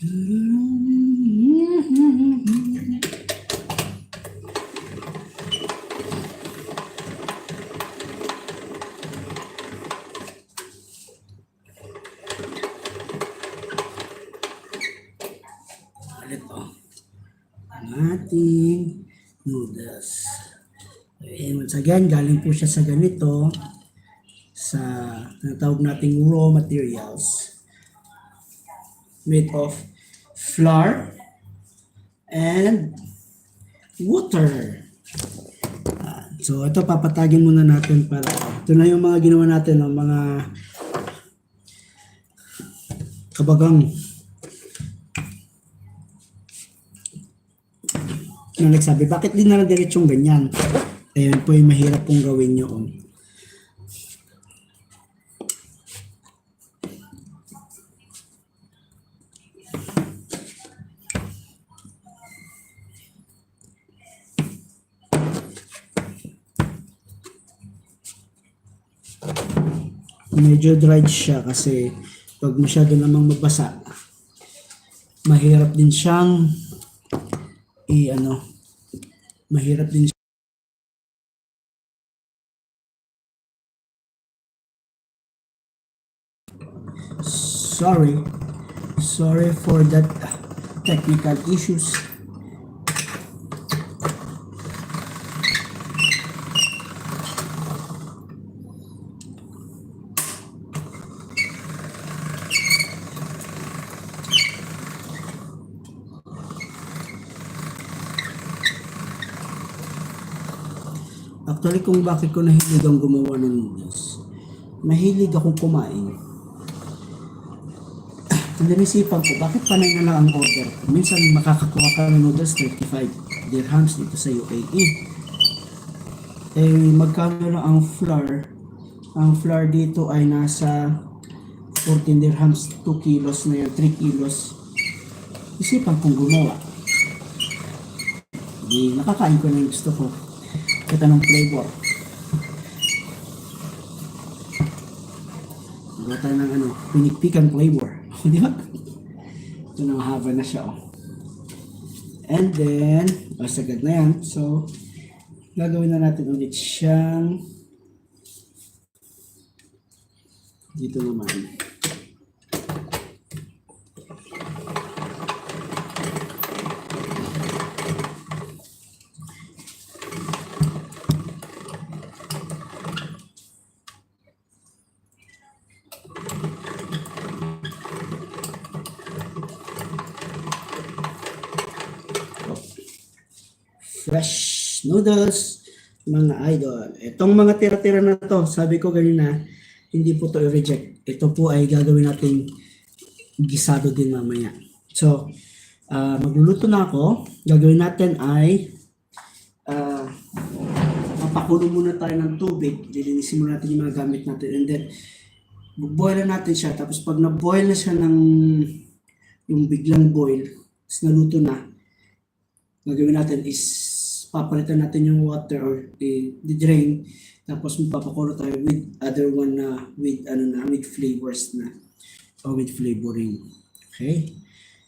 Ulit oh. Ang. Okay, once again, galing po siya sa ganito sa natawag nating raw materials made of flour and water. Ah, So ito papatagin muna natin para ito na yung mga ginawa natin ng mga kabagang na nagsabi, bakit di na lang diretsong ganyan? Ayun po yung mahirap pong gawin yun. Medyo dried siya kasi pag masyado namang mabasa, mahirap din siyang i ano, mahirap din Sorry. Sorry for that technical issues. Actually, kung bakit ko nahilig ang gumawa ng noodles, mahilig akong kumain. Ang nanisipan ko, bakit panay na lang ang order? Minsan makakakuha ka ng noodles 35 dirhams dito sa UAE. Eh, magkano lang ang flour? Ang flour dito ay nasa 14 dirhams, 2 kilos na yun, 3 kilos. Isipan kong gumawa. Di, nakakain ko na yung gusto ko. Ito ng flavor. Gawa tayo ng ano, pinikpikan flavor. Di ba? Ito na mahaba na siya. Oh. And then, basagad na yan. So, gagawin na natin ulit siyang dito naman. Fresh noodles, mga idol. Itong mga tira-tira na to, sabi ko ganina, hindi po to i-reject. Ito po ay gagawin natin gisado din mamaya. So, ah, magluluto na ako. Gagawin natin ay ah, papakulo muna tayo ng tubig. Lilinisin muna natin yung mga gamit natin. And then, boil na natin siya. Tapos pag na-boil na siya ng yung biglang boil, tapos naluto na, gagawin natin is papalitan natin yung water or the, drain tapos mapapakulo tayo with other one na with ano na with flavors na or with flavoring okay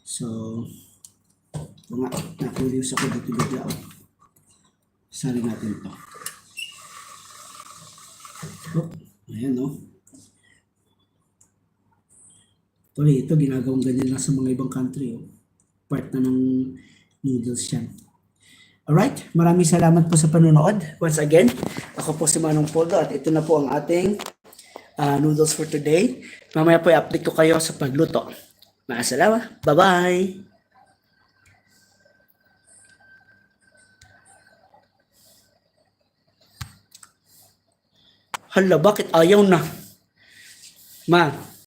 so ito nga nakulius ako dito bigla oh. sali natin to oh, ayan oh Tuloy, ito ginagawang ganyan lang sa mga ibang country oh. part na ng noodles yan. Alright, maraming salamat po sa panonood. Once again, ako po si Manong Poldo at ito na po ang ating ah, noodles for today. Mamaya po i-update ko kayo sa pagluto. Maasalawa. Bye-bye! Hala, bakit ayaw na? Ma,